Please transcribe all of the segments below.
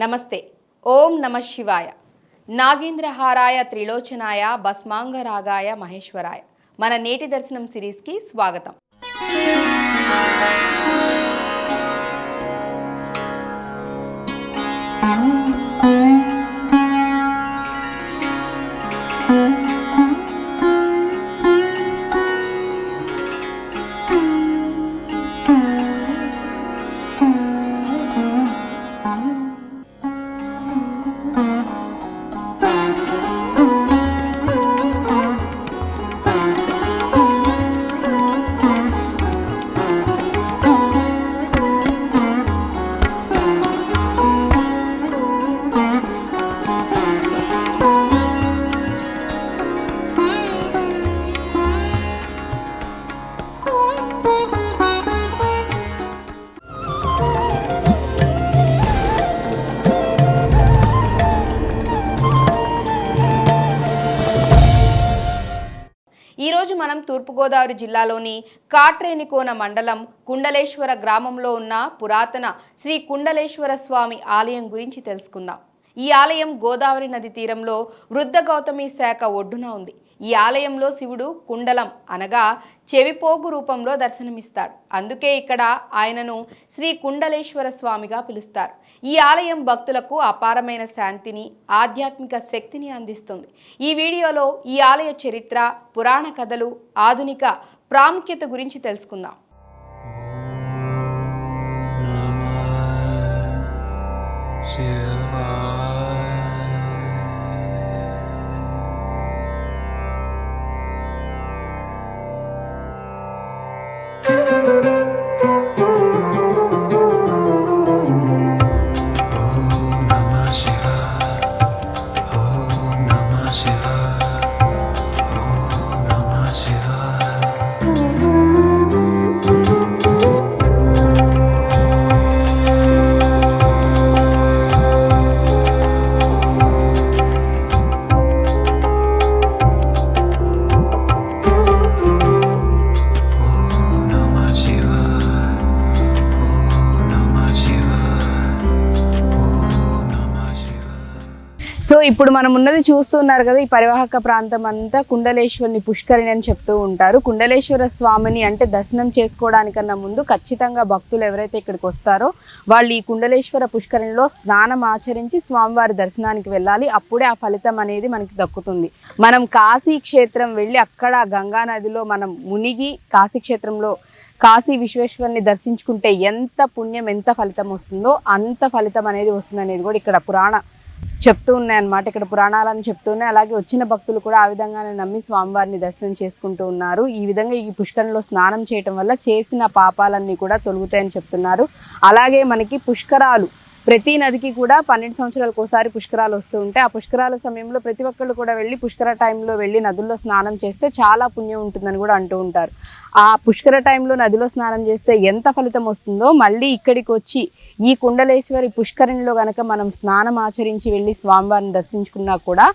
నమస్తే. ఓం నమ శివాయ. నాగేంద్రహారాయ త్రిలోచనాయ భస్మాంగరాగాయ మహేశ్వరాయ. మన నేటి దర్శనం సిరీస్కి స్వాగతం. తూర్పుగోదావరి జిల్లాలోని కాట్రేనికోన మండలం కుండలేశ్వర గ్రామంలో ఉన్న పురాతన శ్రీ కుండలేశ్వర స్వామి ఆలయం గురించి తెలుసుకుందాం. ఈ ఆలయం గోదావరి నది తీరంలో వృద్ధ గౌతమి శాఖ ఒడ్డున ఉంది. ఈ ఆలయంలో శివుడు కుండలం అనగా చెవిపోగు రూపంలో దర్శనమిస్తాడు. అందుకే ఇక్కడ ఆయనను శ్రీ కుండలేశ్వర స్వామిగా పిలుస్తారు. ఈ ఆలయం భక్తులకు అపారమైన శాంతిని ఆధ్యాత్మిక శక్తిని అందిస్తుంది. ఈ వీడియోలో ఈ ఆలయ చరిత్ర పురాణ కథలు ఆధునిక ప్రాముఖ్యత గురించి తెలుసుకుందాం. ఇప్పుడు మనం ఉన్నది చూస్తున్నారు కదా ఈ పరివాహక ప్రాంతం అంతా కుండలేశ్వరిని పుష్కరిణి అని చెప్తూ ఉంటారు. కుండలేశ్వర స్వామిని అంటే దర్శనం చేసుకోవడానికన్నా ముందు ఖచ్చితంగా భక్తులు ఎవరైతే ఇక్కడికి వస్తారో వాళ్ళు ఈ కుండలేశ్వర పుష్కరిణిలో స్నానం ఆచరించి స్వామివారి దర్శనానికి వెళ్ళాలి. అప్పుడే ఆ ఫలితం అనేది మనకి దక్కుతుంది. మనం కాశీ క్షేత్రం వెళ్ళి అక్కడ గంగా నదిలో మనం మునిగి కాశీ క్షేత్రంలో కాశీ విశ్వేశ్వరుని దర్శించుకుంటే ఎంత పుణ్యం ఎంత ఫలితం వస్తుందో అంత ఫలితం అనేది వస్తుంది అనేది కూడా ఇక్కడ పురాణ చెప్తూ ఉన్నాయన్నమాట. ఇక్కడ పురాణాలను చెప్తూ ఉన్నాయి. అలాగే వచ్చిన భక్తులు కూడా ఆ విధంగానే నమ్మి స్వామివారిని దర్శనం చేసుకుంటూ ఉన్నారు. ఈ విధంగా ఈ పుష్కరంలో స్నానం చేయటం వల్ల చేసిన పాపాలన్నీ కూడా తొలుగుతాయని చెప్తున్నారు. అలాగే మనకి పుష్కరాలు ప్రతి నదికి కూడా పన్నెండు సంవత్సరాలకు ఒకసారి పుష్కరాలు వస్తూ ఉంటాయి. ఆ పుష్కరాల సమయంలో ప్రతి ఒక్కళ్ళు కూడా వెళ్ళి పుష్కర టైంలో వెళ్ళి నదుల్లో స్నానం చేస్తే చాలా పుణ్యం ఉంటుందని కూడా అంటూ ఉంటారు. ఆ పుష్కర టైంలో నదిలో స్నానం చేస్తే ఎంత ఫలితం వస్తుందో మళ్ళీ ఇక్కడికి వచ్చి ఈ కుండలేశ్వరి పుష్కరిణిలో గనక మనం స్నానం ఆచరించి వెళ్ళి స్వామివారిని దర్శించుకున్నా కూడా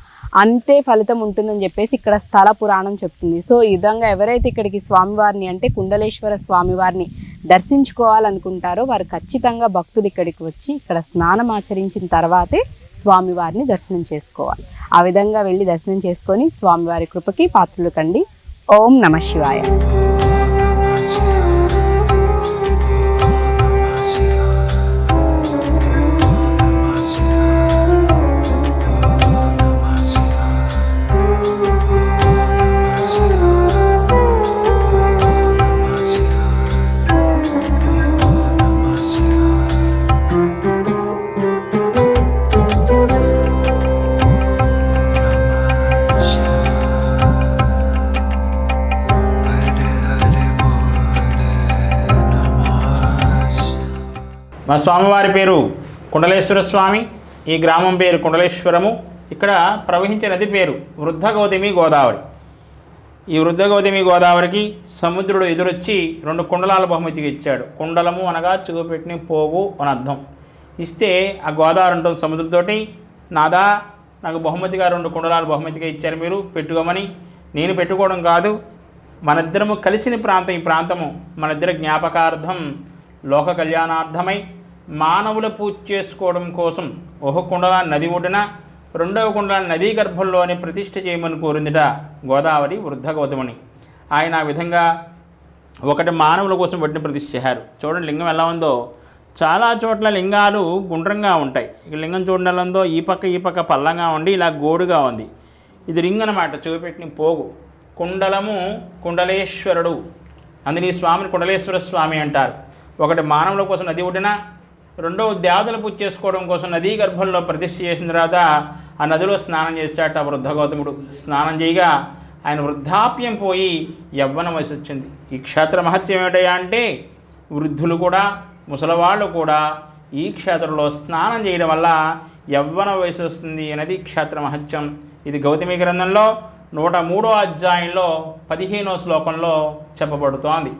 అంతే ఫలితం ఉంటుందని చెప్పేసి ఇక్కడ స్థల పురాణం చెప్తుంది. సో ఈ విధంగా ఎవరైతే ఇక్కడికి స్వామివారిని అంటే కుండలేశ్వర స్వామివారిని దర్శించుకోవాలనుకుంటారో వారు ఖచ్చితంగా భక్తులు ఇక్కడికి వచ్చి ఇక్కడ స్నానం ఆచరించిన తర్వాతే స్వామివారిని దర్శనం చేసుకోవాలి. ఆ విధంగా వెళ్ళి దర్శనం చేసుకొని స్వామివారి కృపకి పాత్రలు కండి. ఓం నమ శివాయ. స్వామివారి పేరు కుండలేశ్వర స్వామి. ఈ గ్రామం పేరు కుండలేశ్వరము. ఇక్కడ ప్రవహించే నది పేరు వృద్ధ గౌతమి గోదావరి. ఈ వృద్ధ గౌతమి గోదావరికి సముద్రుడు ఎదురొచ్చి రెండు కుండలాల బహుమతిగా ఇచ్చాడు. కుండలము అనగా చూపెట్టిన పోగు అని అర్థం. ఇస్తే ఆ గోదావరి ఉంటుంది సముద్రంతోటి నాదా నాకు బహుమతిగా రెండు కుండలాలు బహుమతిగా ఇచ్చారు మీరు పెట్టుకోమని. నేను పెట్టుకోవడం కాదు. మనిద్దరము కలిసిన ప్రాంతం ఈ ప్రాంతము మనిద్దరి జ్ఞాపకార్థం లోక కళ్యాణార్థమై మానవుల పూజ చేసుకోవడం కోసం ఒక కుండల నది ఒడ్డున రెండవ కుండల నదీ గర్భంలోనే ప్రతిష్ఠ చేయమని కోరిందిట గోదావరి వృద్ధ గౌతమని ఆయన ఆ విధంగా ఒకటి మానవుల కోసం పెట్టిన ప్రతిష్ఠ చేశారు. చూడండి లింగం ఎలా ఉందో. చాలా చోట్ల లింగాలు గుండ్రంగా ఉంటాయి. ఇక లింగం చూడండి ఎలా ఉందో ఈ పక్క ఈ పక్క పల్లంగా ఉండి ఇలా గోడుగా ఉంది. ఇది రింగ్ అనమాట చూపెట్టిన పోగు. కుండలము కుండలేశ్వరుడు. అందుని ఈ స్వామిని కుండలేశ్వర స్వామి అంటారు. ఒకటి మానవుల కోసం నది ఒడ్డున రెండవ దేవతలు పూజ చేసుకోవడం కోసం నదీ గర్భంలో ప్రతిష్ఠ చేసిన తర్వాత ఆ నదిలో స్నానం చేశాట వృద్ధ గౌతముడు. స్నానం చేయగా ఆయన వృద్ధాప్యం పోయి యవ్వన వయసు వచ్చింది. ఈ క్షేత్ర మహత్యం ఏమిటయా అంటే వృద్ధులు కూడా ముసలవాళ్ళు కూడా ఈ క్షేత్రంలో స్నానం చేయడం వల్ల యవ్వన వయసు వస్తుంది అనేది క్షేత్ర మహత్యం. ఇది గౌతమి గ్రంథంలో నూట మూడో అధ్యాయంలో పదిహేనో శ్లోకంలో చెప్పబడుతోంది.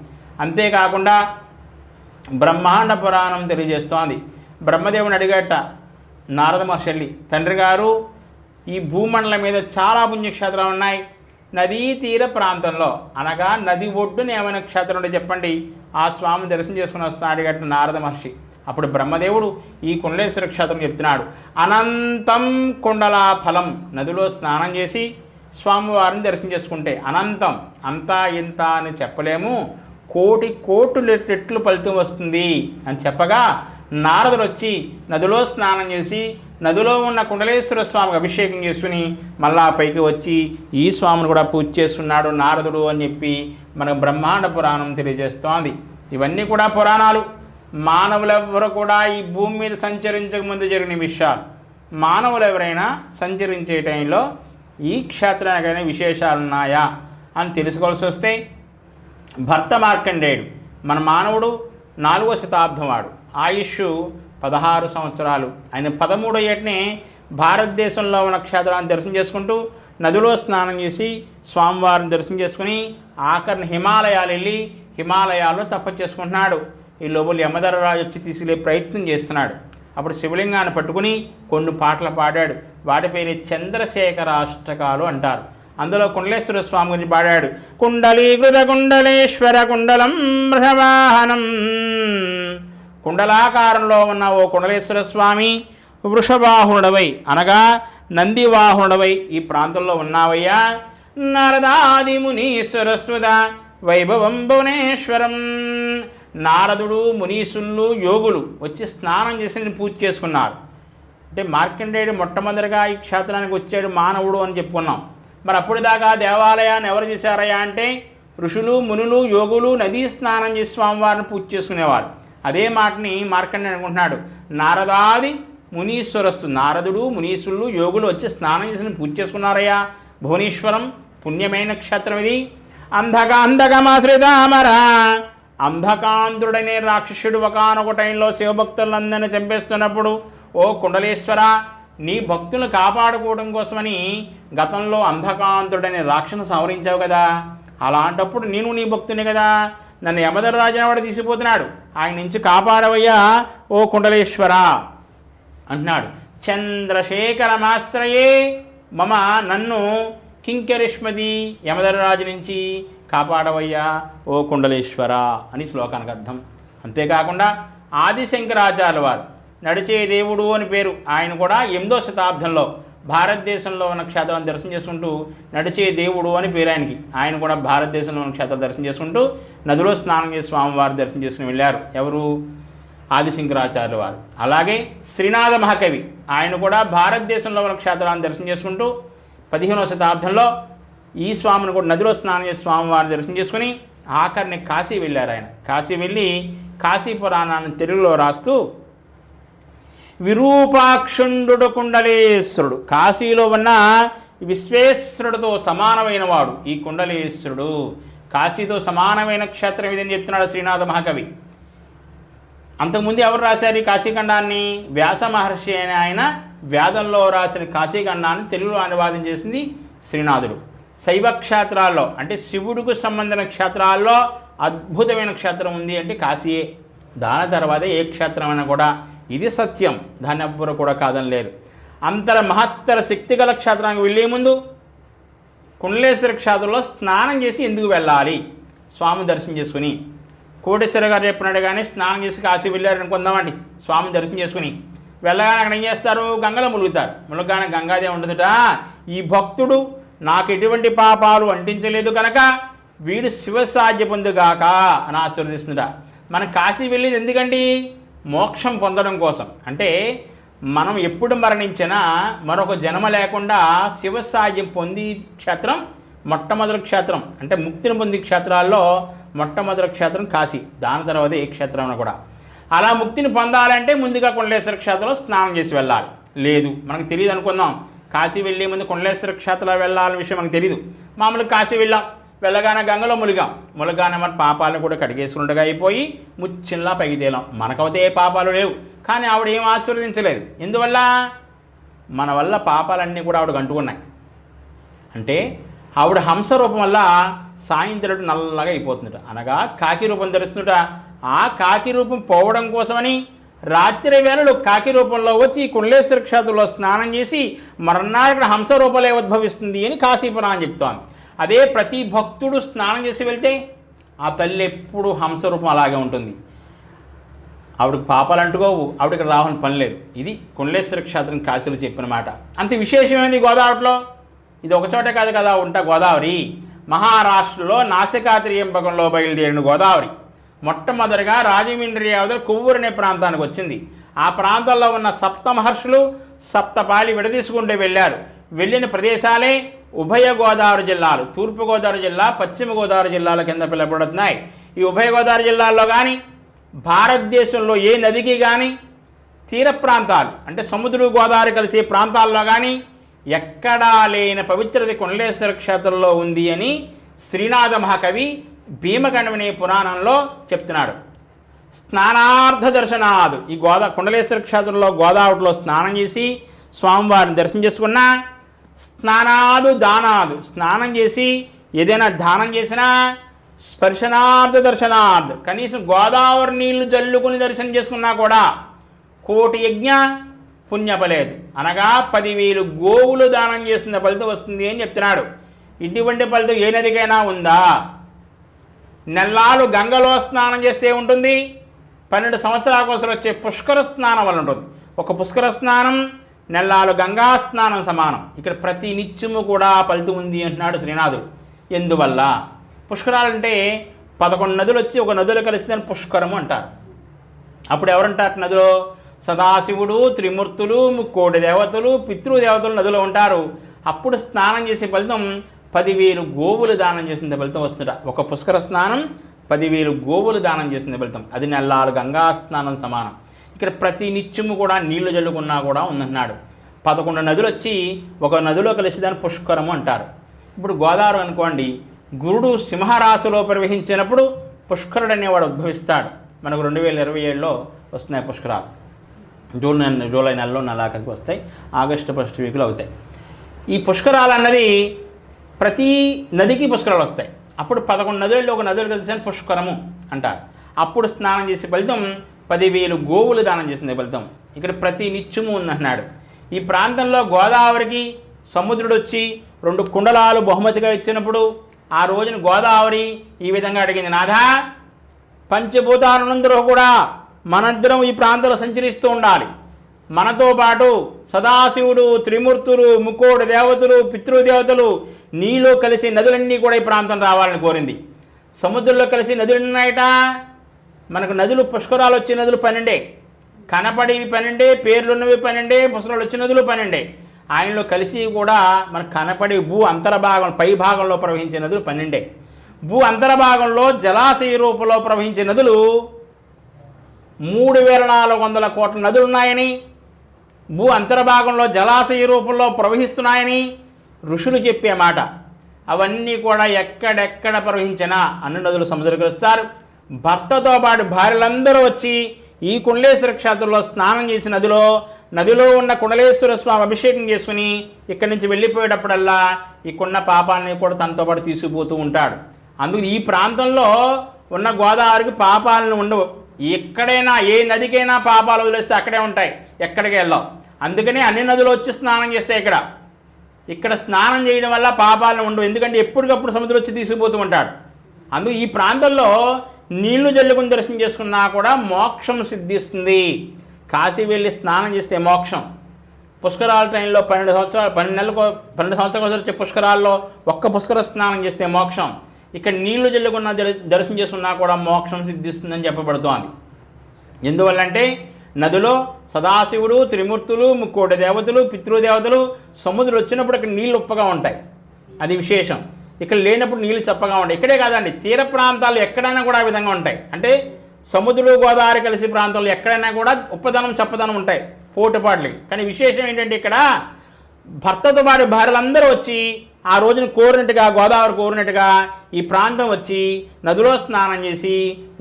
అంతేకాకుండా బ్రహ్మాండ పురాణం తెలియజేస్తోంది. బ్రహ్మదేవుని అడిగట నారద మహర్షి తండ్రి గారు ఈ భూమండలం మీద చాలా పుణ్యక్షేత్రాలు ఉన్నాయి. నదీ తీర ప్రాంతంలో అనగా నది ఒడ్డున ఏమైనా క్షేత్రం ఉంటే చెప్పండి. ఆ స్వామిని దర్శనం చేసుకుని వస్తాను అడిగట్టు నారద మహర్షి. అప్పుడు బ్రహ్మదేవుడు ఈ కుండలేశ్వర క్షేత్రం చెప్తున్నాడు. అనంతం కుండల ఫలం నదిలో స్నానం చేసి స్వామివారిని దర్శనం చేసుకుంటే అనంతం అంతా ఇంత అని చెప్పలేము. కోటి కోట్లు రెట్లు ఫలితం వస్తుంది అని చెప్పగా నారదుడు వచ్చి నదిలో స్నానం చేసి నదిలో ఉన్న కుండలేశ్వర స్వామికి అభిషేకం చేసుకుని మళ్ళా పైకి వచ్చి ఈ స్వామిని కూడా పూజ చేస్తున్నాడు నారదుడు అని చెప్పి మనకు బ్రహ్మాండ పురాణం తెలియజేస్తోంది. ఇవన్నీ కూడా పురాణాలు. మానవులెవరు కూడా ఈ భూమి మీద సంచరించక ముందు జరిగిన విషయాలు. మానవులు ఎవరైనా సంచరించే టైంలో ఈ క్షేత్రానికైనా విశేషాలు ఉన్నాయా అని తెలుసుకోవాల్సి వస్తే భర్త మార్కండేయుడు. మన మానవుడు నాలుగో శతాబ్దం వాడు. ఆయుష్ పదహారు సంవత్సరాలు. ఆయన పదమూడో ఏటనే భారతదేశంలో ఉన్న క్షేత్రాన్ని దర్శనం చేసుకుంటూ నదిలో స్నానం చేసి స్వామివారిని దర్శనం చేసుకుని ఆఖరిని హిమాలయాలు వెళ్ళి హిమాలయాల్లో తపస్సు చేసుకుంటున్నాడు. ఈ లోపల యమధరరాజు వచ్చి తీసుకెళ్ళే ప్రయత్నం చేస్తున్నాడు. అప్పుడు శివలింగాన్ని పట్టుకుని కొన్ని పాటలు పాడాడు. వాటి పేరే చంద్రశేఖరాష్టకాలు అంటారు. అందులో కుండలేశ్వర స్వామి గురించి పాడాడు. కుండలీకృత కుండలేశ్వర కుండలం వృషవాహనం కుండలాకారంలో ఉన్న ఓ కుండలేశ్వర స్వామి వృషవాహనుడవై అనగా నందివాహనుడవై ఈ ప్రాంతంలో ఉన్నావయ్యా. నారదాది మునీశ్వరస్వద వైభవం భువనేశ్వరం. నారదుడు మునీసులు యోగులు వచ్చి స్నానం చేసి నేను పూజ చేసుకున్నారు. అంటే మార్కండేయుడు మొట్టమొదటిగా ఈ క్షేత్రానికి వచ్చాడు మానవుడు అని చెప్పుకున్నాం. మరి అప్పటిదాకా దాకా దేవాలయాన్ని ఎవరు చేశారయ్యా అంటే ఋషులు మునులు యోగులు నదీ స్నానం చేసి స్వామివారిని పూజ చేసుకునేవారు. అదే మాటని మార్కండి అనుకుంటున్నాడు. నారదాది మునీశ్వరస్తు నారదుడు మునీశ్వరులు యోగులు వచ్చి స్నానం చేసి పూజ చేసుకున్నారయ్యా. భువనేశ్వరం పుణ్యమైన క్షేత్రం ఇది. అంధక అంధకమాశ్రితామరా అంధకాంధ్రుడనే రాక్షసుడు ఒకనొక టైంలో శివభక్తులందరినీ చంపేస్తున్నప్పుడు ఓ కుండలేశ్వర నీ భక్తులను కాపాడుకోవడం కోసమని గతంలో అంధకాంతుడని రాక్షను సంవరించావు కదా. అలాంటప్పుడు నేను నీ భక్తుని కదా. నన్ను యమధరరాజు వాడు తీసిపోతున్నాడు. ఆయన నుంచి కాపాడవయ్యా ఓ కుండలేశ్వర అంటున్నాడు. చంద్రశేఖరమాశ్రయే మమ నన్ను కింకరిష్మది యమధరరాజు నుంచి కాపాడవయ్యా ఓ కుండలేశ్వర అని శ్లోకానికి అర్థం. అంతేకాకుండా ఆదిశంకరాచార్య వారు నడిచే దేవుడు అని పేరు. ఆయన కూడా ఎనిమిదో శతాబ్దంలో భారతదేశంలో ఉన్న క్షేత్రాలను దర్శనం చేసుకుంటూ నడిచే దేవుడు అని పేరు ఆయనకి. ఆయన కూడా భారతదేశంలో ఉన్న క్షేత్రాలు దర్శనం చేసుకుంటూ నదిలో స్నానం చేసి స్వామివారి దర్శనం చేసుకుని వెళ్ళారు. ఎవరు? ఆదిశంకరాచార్యుల వారు. అలాగే శ్రీనాథ మహాకవి. ఆయన కూడా భారతదేశంలో ఉన్న క్షేత్రాలను దర్శనం చేసుకుంటూ పదిహేనవ శతాబ్దంలో ఈ స్వామిని కూడా నదిలో స్నానం చేసి స్వామివారిని దర్శనం చేసుకుని ఆఖరిని కాశీ వెళ్ళారు ఆయన. కాశీ వెళ్ళి కాశీ పురాణాన్ని తెలుగులో రాస్తూ విరూపాక్షుండు కుండలేశ్వరుడు. కాశీలో ఉన్న విశ్వేశ్వరుడితో సమానమైన వాడు ఈ కుండలేశ్వరుడు. కాశీతో సమానమైన క్షేత్రం ఇదని చెప్తున్నాడు శ్రీనాథ మహాకవి. అంతకుముందు ఎవరు రాశారు ఈ కాశీఖండాన్ని? వ్యాస మహర్షి అయిన ఆయన వేదంలో రాసిన కాశీఖండాన్ని తెలుగులో అనువాదం చేసింది శ్రీనాథుడు. శైవ క్షేత్రాల్లో అంటే శివుడికి సంబంధించిన క్షేత్రాల్లో అద్భుతమైన క్షేత్రం ఉంది అంటే కాశీయే. దాని తర్వాత ఏ క్షేత్రమైనా కూడా ఇది సత్యం. దాన్ని ఎవ్వరు కూడా కాదని లేరు అంతర మహత్తర శక్తిగల క్షేత్రానికి వెళ్ళే ముందు కుండలేశ్వర క్షేత్రంలో స్నానం చేసి ఎందుకు వెళ్ళాలి? స్వామి దర్శనం చేసుకుని. కోటేశ్వర గారు చెప్పినాడు కానీ స్నానం చేసి కాశీ వెళ్ళారు అనుకుందామండి స్వామి దర్శనం చేసుకుని. వెళ్ళగానే అక్కడ ఏం చేస్తారు? గంగలో ములుగుతారు. ములుగానే గంగాదే ఉంటుందట. ఈ భక్తుడు నాకు ఎటువంటి పాపాలు అంటించలేదు కనుక వీడు శివసాధ్య పొందుగాక అని ఆశీర్వదిస్తుందట. మనం కాశీ వెళ్ళేది ఎందుకండి? మోక్షం పొందడం కోసం. అంటే మనం ఎప్పుడు మరణించినా మరొక జన్మ లేకుండా శివసాయం పొంది క్షేత్రం మొట్టమొదటి క్షేత్రం అంటే ముక్తిని పొంది క్షేత్రాల్లో మొట్టమొదటి క్షేత్రం కాశీ దాని తర్వాత ఏ క్షేత్రం కూడా. అలా ముక్తిని పొందాలంటే ముందుగా కుండలేశ్వర క్షేత్రంలో స్నానం చేసి వెళ్ళాలి. లేదు మనకు తెలియదు అనుకుందాం. కాశీ వెళ్ళే ముందు కుండలేశ్వర క్షేత్రంలో వెళ్ళాలనే విషయం మనకు తెలియదు మామూలుగా కాశీ వెళ్ళాం. వెళ్ళగాన గంగలో ములిగాం. ములగానే మన పాపాలను కూడా కడిగేసుకున్నట్టుగా అయిపోయి ముచ్చిన్లా పైకి తేలాం. మనకవతే ఏ పాపాలు లేవు. కానీ ఆవిడ ఏం ఆశీర్వదించలేదు. ఎందువల్ల? మన వల్ల పాపాలన్నీ కూడా ఆవిడ అంటుకున్నాయి. అంటే ఆవిడ హంస రూపం వల్ల సాయంత్రం నల్లగా అయిపోతుందట. అనగా కాకి రూపం ధరిస్తుందట ఆ కాకి రూపం పోవడం కోసమని రాత్రి వేళలు కాకి రూపంలో వచ్చి కుండలేశ్వర క్షేత్రంలో స్నానం చేసి మరణాడు ఇక్కడ హంస రూపంలో ఉద్భవిస్తుంది అని కాశీపురాణం చెప్తోంది. అదే ప్రతి భక్తుడు స్నానం చేసి వెళ్తే ఆ తల్లి ఎప్పుడు హంసరూపం అలాగే ఉంటుంది. ఆవిడకి పాపాలు అంటుకోవు ఆవిడకి రావాలని పని లేదు. ఇది కుండలేశ్వర క్షేత్రం కాశీలో చెప్పిన మాట. అంత విశేషమైనది గోదావరిలో? ఇది ఒక చోటే కాదు కదా ఉంటా గోదావరి. మహారాష్ట్రలో నాసికాత్రియంబకంలో బయలుదేరిన గోదావరి. మొట్టమొదటిగా రాజమండ్రి అవతల కొవ్వూరు అనే ప్రాంతానికి వచ్చింది. ఆ ప్రాంతంలో ఉన్న సప్త మహర్షులు సప్తపాలి విడదీసుకుంటూ వెళ్ళారు. వెళ్ళిన ప్రదేశాలే ఉభయ గోదావరి జిల్లాలు తూర్పుగోదావరి జిల్లా పశ్చిమ గోదావరి జిల్లాల కింద పిలువబడుతున్నాయి. ఈ ఉభయ గోదావరి జిల్లాల్లో కానీ భారతదేశంలో ఏ నదికి కానీ తీర ప్రాంతాలు అంటే సముద్ర గోదావరి కలిసే ప్రాంతాల్లో కానీ ఎక్కడా లేని పవిత్రత కుండలేశ్వర క్షేత్రంలో ఉంది అని శ్రీనాథ మహాకవి భీమకండమనే పురాణంలో చెప్తున్నాడు. స్నానార్థ దర్శనాదు. ఈ గోదా కుండలేశ్వర క్షేత్రంలో గోదావరిలో స్నానం చేసి స్వామివారిని దర్శనం చేసుకున్న స్నానాదు దానాదు. స్నానం చేసి ఏదైనా దానం చేసినా స్పర్శనార్థ దర్శనార్థ్. కనీసం గోదావరి నీళ్ళు జల్లుకుని దర్శనం చేసుకున్నా కూడా కోటి యజ్ఞ పుణ్యపలేదు అనగా పదివేలు గోవులు దానం చేస్తున్న ఫలితం వస్తుంది అని చెప్తున్నాడు. ఇటువంటి ఫలితం ఏ నదికైనా ఉందా? నెల్లాలు గంగలో స్నానం చేస్తే ఉంటుంది. పన్నెండు సంవత్సరాల కోసం వచ్చే పుష్కర స్నానం వల్ల ఉంటుంది. ఒక పుష్కర స్నానం నెల్లాలు గంగా స్నానం సమానం. ఇక్కడ ప్రతి నిత్యము కూడా ఫలితం ఉంది అంటున్నాడు శ్రీనాథుడు. ఎందువల్ల? పుష్కరాలంటే పదకొండు నదులు వచ్చి ఒక నదులు కలిసి దాన్ని పుష్కరము అంటారు. అప్పుడు ఎవరంటారు నదిలో? సదాశివుడు త్రిమూర్తులు ముక్కోటి దేవతలు పితృదేవతలు నదిలో ఉంటారు. అప్పుడు స్నానం చేసే ఫలితం పదివేలు గోవులు దానం చేసిన ఫలితం వస్తుంట. ఒక పుష్కర స్నానం పదివేలు గోవులు దానం చేసిన ఫలితం. అది నెల్లాలు గంగా స్నానం సమానం. ఇక్కడ ప్రతి నిత్యము కూడా నీళ్ళు జల్లుకున్నా కూడా ఉందన్నాడు. పదకొండు నదులు వచ్చి ఒక నదిలో కలిసి దాన్ని పుష్కరము అంటారు. ఇప్పుడు గోదావరి అనుకోండి గురుడు సింహరాశిలో ప్రవహించినప్పుడు పుష్కరుడు అనేవాడు ఉద్భవిస్తాడు. మనకు రెండు వేల ఇరవై ఏడులో వస్తున్నాయి పుష్కరాలు. జూలై జూలై నెలలో నెలాఖరికి వస్తాయి. ఆగస్టు ఫస్ట్ వీక్లో అవుతాయి. ఈ పుష్కరాలు అన్నది ప్రతి నదికి పుష్కరాలు వస్తాయి. అప్పుడు పదకొండు నదుల్లో ఒక నదులు కలిసి పుష్కరము అంటారు. అప్పుడు స్నానం చేసే ఫలితం పదివేలు గోవులు దానం చేసింది ఫలితం. ఇక్కడ ప్రతి నిత్యము ఉందన్నాడు. ఈ ప్రాంతంలో గోదావరికి సముద్రుడు వచ్చి రెండు కుండలాలు బహుమతిగా ఇచ్చినప్పుడు ఆ రోజున గోదావరి ఈ విధంగా అడిగింది నాథా పంచభూతాలందరూ కూడా మనందరం ఈ ప్రాంతంలో సంచరిస్తూ ఉండాలి. మనతో పాటు సదాశివుడు త్రిమూర్తులు ముక్కోడు దేవతలు పితృదేవతలు నీలో కలిసి నదులన్నీ కూడా ఈ ప్రాంతం రావాలని కోరింది. సముద్రంలో కలిసి నదులు ఉన్నాయట మనకు నదులు పుష్కరాలు వచ్చే నదులు పన్నెండే. కనపడేవి పన్నెండే పేర్లున్నవి పన్నెండే పుష్కరాలు వచ్చే నదులు పన్నెండే. ఆయనలో కలిసి కూడా మనకు కనపడే భూ అంతర్భాగం పై భాగంలో ప్రవహించే నదులు పన్నెండే. భూ అంతర్భాగంలో జలాశయ రూపంలో ప్రవహించే నదులు మూడు వేల నాలుగు వందల కోట్ల నదులు ఉన్నాయని భూ అంతర్భాగంలో జలాశయ రూపంలో ప్రవహిస్తున్నాయని ఋషులు చెప్పే మాట. అవన్నీ కూడా ఎక్కడెక్కడ ప్రవహించినా అన్ని నదులు సముద్రకులుస్తారు భర్తతో పాటు భార్యలందరూ వచ్చి ఈ కుండలేశ్వర క్షేత్రంలో స్నానం చేసి నదిలో నదిలో ఉన్న కుండలేశ్వర స్వామి అభిషేకం చేసుకుని ఇక్కడి నుంచి వెళ్ళిపోయేటప్పుడల్లా ఈ పాపాన్ని కూడా తనతో పాటు తీసుకుపోతూ ఉంటాడు. అందుకు ఈ ప్రాంతంలో ఉన్న గోదావరికి పాపాలను ఉండవు. ఎక్కడైనా ఏ నదికైనా పాపాలు వదిలేస్తే అక్కడే ఉంటాయి. ఎక్కడికి వెళ్ళావు. అందుకనే అన్ని నదులు వచ్చి స్నానం చేస్తాయి ఇక్కడ. ఇక్కడ స్నానం చేయడం వల్ల పాపాలను ఉండవు. ఎందుకంటే ఎప్పటికప్పుడు సముద్రం వచ్చి తీసుకుపోతూ ఉంటాడు. అందుకు ఈ ప్రాంతంలో నీళ్ళు జల్లుకుని దర్శనం చేసుకున్నా కూడా మోక్షం సిద్ధిస్తుంది. కాశీ వెళ్ళి స్నానం చేస్తే మోక్షం. పుష్కరాల ట్రైన్లో పన్నెండు సంవత్సరాలు పన్నెండు నెలలకు పన్నెండు సంవత్సరాలకు వచ్చే పుష్కరాల్లో ఒక్క పుష్కర స్నానం చేస్తే మోక్షం. ఇక్కడ నీళ్ళు జల్లుకున్న దర్- దర్శనం చేసుకున్నా కూడా మోక్షం సిద్ధిస్తుందని చెప్పబడుతోంది. ఎందువల్లంటే నదిలో సదాశివుడు త్రిమూర్తులు ముక్కోటి దేవతలు పితృదేవతలు సముద్రులు వచ్చినప్పుడు అక్కడ నీళ్ళు ఉప్పగా ఉంటాయి. అది విశేషం. ఇక్కడ లేనప్పుడు నీళ్ళు చప్పగా ఉంటాయి. ఇక్కడే కాదండి తీర ప్రాంతాలు ఎక్కడైనా కూడా ఆ విధంగా ఉంటాయి. అంటే సముద్రం గోదావరి కలిసి ప్రాంతాల్లో ఎక్కడైనా కూడా ఉప్పదనం చప్పదనం ఉంటాయి పోటుపాట్లకి కానీ విశేషం ఏంటంటే ఇక్కడ భర్తతో పాటు భార్యలందరూ వచ్చి ఆ రోజున కోరినట్టుగా గోదావరి కోరినట్టుగా ఈ ప్రాంతం వచ్చి నదిలో స్నానం చేసి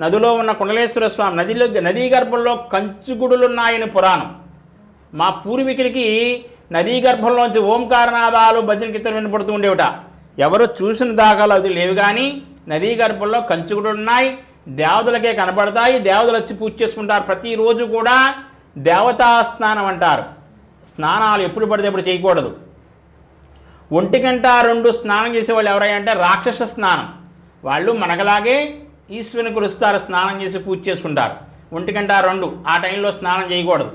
నదిలో ఉన్న కుండలేశ్వర స్వామి నదిలో నదీ గర్భంలో కంచుగుడులు ఉన్నాయని పురాణం. మా పూర్వీకులకి నదీ గర్భంలోంచి ఓంకారనాదాలు భజన కీర్తన వినపడుతూ ఉండేవిట. ఎవరు చూసిన దాఖలు అది లేవు కానీ నదీ గర్భంలో కంచుగుడులు ఉన్నాయి దేవతలకే కనబడతాయి దేవతలు వచ్చి పూజ చేసుకుంటారు. ప్రతిరోజు కూడా దేవతా స్నానం అంటారు. స్నానాలు ఎప్పుడు పడితే ఎప్పుడు చేయకూడదు. ఒంటి గంట రెండు స్నానం చేసేవాళ్ళు ఎవరై అంటే రాక్షస స్నానం. వాళ్ళు మనకలాగే ఈశ్వరుని కురుస్తారు స్నానం చేసి పూజ చేసుకుంటారు. ఒంటి గంట రెండు ఆ టైంలో స్నానం చేయకూడదు.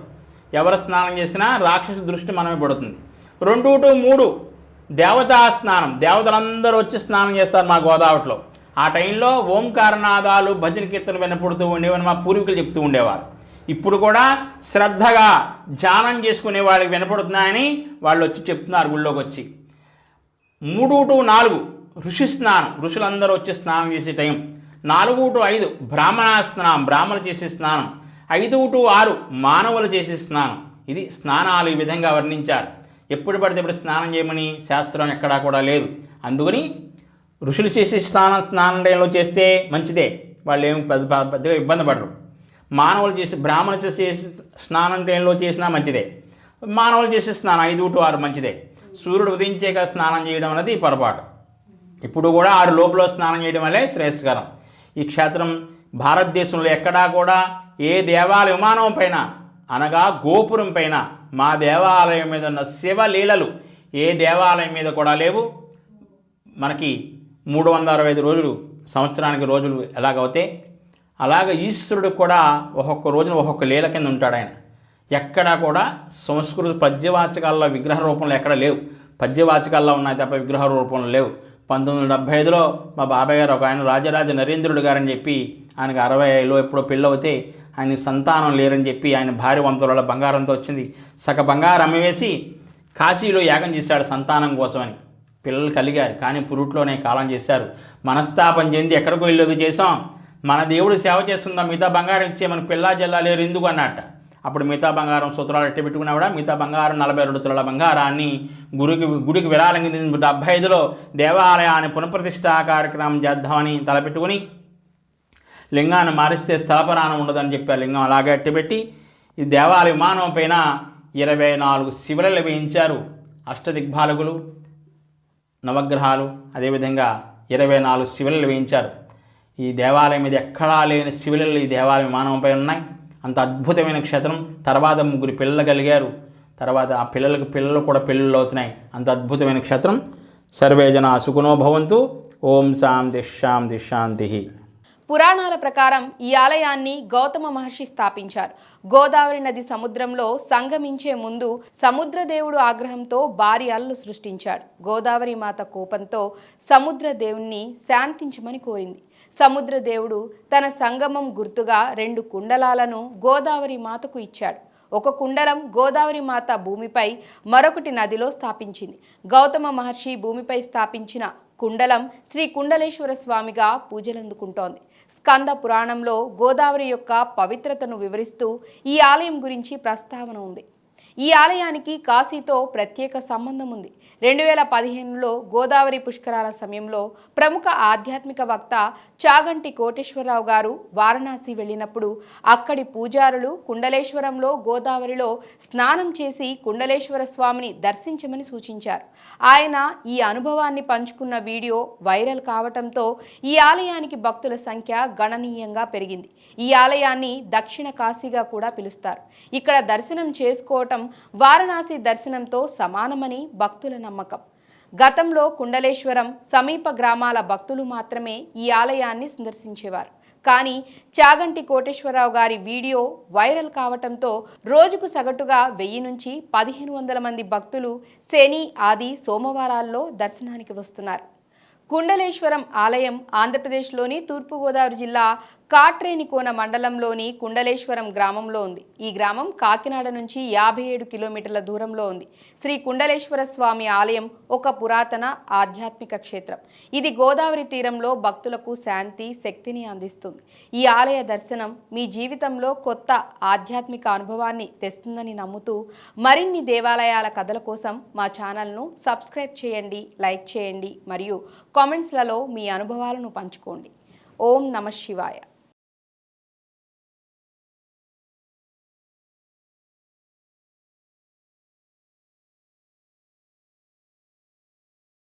ఎవరు స్నానం చేసినా రాక్షస దృష్టి మనమే పడుతుంది. రెండు టు మూడు దేవతా స్నానం దేవతలందరూ వచ్చి స్నానం చేస్తారు మా గోదావరిలో. ఆ టైంలో ఓంకారనాదాలు భజన కీర్తన వినపడుతూ ఉండేవని మా పూర్వీకులు చెప్తూ ఉండేవారు. ఇప్పుడు కూడా శ్రద్ధగా ధ్యానం చేసుకునే వాళ్ళకి వినపడుతున్నాయని వాళ్ళు వచ్చి చెప్తున్నారు గుళ్ళోకి వచ్చి. మూడు టు నాలుగు ఋషి స్నానం ఋషులందరూ వచ్చి స్నానం చేసే టైం. నాలుగు టు ఐదు బ్రాహ్మణ స్నానం బ్రాహ్మణులు చేసే స్నానం. ఐదు టు ఆరు మానవులు చేసే స్నానం. ఇది స్నానాలు ఈ విధంగా వర్ణించారు. ఎప్పుడు పడితే ఇప్పుడు స్నానం చేయమని శాస్త్రం ఎక్కడా కూడా లేదు. అందుకని ఋషులు చేసే స్నానం స్నానం టైంలో చేస్తే మంచిదే. వాళ్ళు ఏమి పెద్ద పెద్దగా ఇబ్బంది పడరు. మానవులు చేసి బ్రాహ్మణులు చేసే స్నానం టైంలో చేసినా మంచిదే. మానవులు చేసే స్నానం ఐదు టు ఆరు మంచిదే. సూర్యుడు ఉదయించాక స్నానం చేయడం అనేది పొరపాటు. ఇప్పుడు కూడా ఆరు లోపల స్నానం చేయడం వల్లే శ్రేయస్కరం. ఈ క్షేత్రం భారతదేశంలో ఎక్కడా కూడా ఏ దేవాలయ విమానం పైన అనగా గోపురం పైన మా దేవాలయం మీద ఉన్న శివలీలలు ఏ దేవాలయం మీద కూడా లేవు. మనకి మూడు వందల అరవై ఐదు రోజులు సంవత్సరానికి రోజులు ఎలాగవుతే అలాగ ఈశ్వరుడు కూడా ఒక్కొక్క రోజున ఒక్కొక్క లీల కింద ఉంటాడు ఆయన. ఎక్కడా కూడా సంస్కృత పద్యవాచకాల్లో విగ్రహ రూపంలో ఎక్కడ లేవు. పద్యవాచకాల్లో ఉన్నాయి తప్ప విగ్రహ రూపంలో లేవు. పంతొమ్మిది వందల డెబ్బై ఐదులో మా బాబాయ్ గారు ఒక ఆయన రాజరాజ నరేంద్రుడు గారని చెప్పి ఆయనకు అరవై ఐదులో ఎప్పుడో పెళ్ళవుతే ఆయన సంతానం లేరని చెప్పి ఆయన భార్య వంతుల బంగారంతో వచ్చింది. సగ బంగారం అమ్మివేసి కాశీలో యాగం చేశాడు సంతానం కోసమని. పిల్లలు కలిగారు కానీ పురుట్లోనే కాలం చేశారు. మనస్తాపం చెంది ఎక్కడికో వెళ్ళదు చేసాం మన దేవుడు సేవ చేస్తుందా? మిగతా బంగారం ఇచ్చే మన పిల్లా జల్లా లేరు ఎందుకు అన్నట్ట. అప్పుడు మిగతా బంగారం సూత్రాలు ఎట్టి పెట్టుకున్నా కూడా మిగతా బంగారం నలభై రెండు తులాల బంగారాన్ని గుడికి గుడికి విరాళంగా డెబ్బై ఐదులో దేవాలయాన్ని పునఃప్రతిష్ఠా కార్యక్రమం చేద్దామని తలపెట్టుకుని లింగాన్ని మారిస్తే స్థలపరాణం ఉండదని చెప్పారు లింగం అలాగే అట్టిపెట్టి ఈ దేవాలయ విమానం పైన ఇరవై నాలుగు శివలలు వేయించారు. అష్టదిగ్భాలకులు నవగ్రహాలు అదేవిధంగా ఇరవై నాలుగు శివలలు వేయించారు. ఈ దేవాలయం మీద ఎక్కడా లేని శివలలు ఈ దేవాలయ విమానంపై ఉన్నాయి. అంత అద్భుతమైన క్షేత్రం. తర్వాత ముగ్గురు పిల్లలు కలిగారు. తర్వాత ఆ పిల్లలకు పిల్లలు కూడా పెళ్ళిళ్ళు అవుతున్నాయి. అంత అద్భుతమైన క్షేత్రం. సర్వేజన సుఖనో భవంతు. ఓం శాంతి శాంతి శాంతి. పురాణాల ప్రకారం ఈ ఆలయాన్ని గౌతమ మహర్షి స్థాపించారు. గోదావరి నది సముద్రంలో సంగమించే ముందు సముద్రదేవుడు ఆగ్రహంతో భారీ అలలు సృష్టించాడు. గోదావరి మాత కోపంతో సముద్ర దేవుణ్ణి శాంతించమని కోరింది. సముద్రదేవుడు తన సంగమం గుర్తుగా రెండు కుండలాలను గోదావరి మాతకు ఇచ్చాడు. ఒక కుండలం గోదావరి మాత భూమిపై మరొకటి నదిలో స్థాపించింది. గౌతమ మహర్షి భూమిపై స్థాపించిన కుండలం శ్రీ కుండలేశ్వర స్వామిగా పూజలందుకుంటోంది. స్కంద పురాణంలో గోదావరి యొక్క పవిత్రతను వివరిస్తూ ఈ ఆలయం గురించి ప్రస్తావన ఉంది. ఈ ఆలయానికి కాశీతో ప్రత్యేక సంబంధం ఉంది. రెండు వేల పదిహేనులో గోదావరి పుష్కరాల సమయంలో ప్రముఖ ఆధ్యాత్మిక వక్త చాగంటి కోటేశ్వరరావు గారు వారణాసి వెళ్ళినప్పుడు అక్కడి పూజారులు కుండలేశ్వరంలో గోదావరిలో స్నానం చేసి కుండలేశ్వర స్వామిని దర్శించమని సూచించారు. ఆయన ఈ అనుభవాన్ని పంచుకున్న వీడియో వైరల్ కావటంతో ఈ ఆలయానికి భక్తుల సంఖ్య గణనీయంగా పెరిగింది. ఈ ఆలయాన్ని దక్షిణ కాశీగా కూడా పిలుస్తారు. ఇక్కడ దర్శనం చేసుకోవటం వారణాసి దర్శనంతో సమానమని భక్తుల నమ్మకం. గతంలో కుండలేశ్వరం సమీప గ్రామాల భక్తులు మాత్రమే ఈ ఆలయాన్ని సందర్శించేవారు. కానీ చాగంటి కోటేశ్వరరావు గారి వీడియో వైరల్ కావటంతో రోజుకు సగటుగా వెయ్యి నుంచి పదిహేను వందల మంది భక్తులు శని ఆది సోమవారాల్లో దర్శనానికి వస్తున్నారు. కుండలేశ్వరం ఆలయం ఆంధ్రప్రదేశ్లోని తూర్పుగోదావరి జిల్లా కాట్రేనికోన మండలంలోని కుండలేశ్వరం గ్రామంలో ఉంది. ఈ గ్రామం కాకినాడ నుంచి యాభై ఏడు కిలోమీటర్ల దూరంలో ఉంది. శ్రీ కుండలేశ్వర స్వామి ఆలయం ఒక పురాతన ఆధ్యాత్మిక క్షేత్రం. ఇది గోదావరి తీరంలో భక్తులకు శాంతి శక్తిని అందిస్తుంది. ఈ ఆలయ దర్శనం మీ జీవితంలో కొత్త ఆధ్యాత్మిక అనుభవాన్ని తెస్తుందని నమ్ముతూ మరిన్ని దేవాలయాల కథల కోసం మా ఛానల్ను సబ్స్క్రైబ్ చేయండి లైక్ చేయండి మరియు కామెంట్స్లలో మీ అనుభవాలను పంచుకోండి. ఓం నమ శివాయ.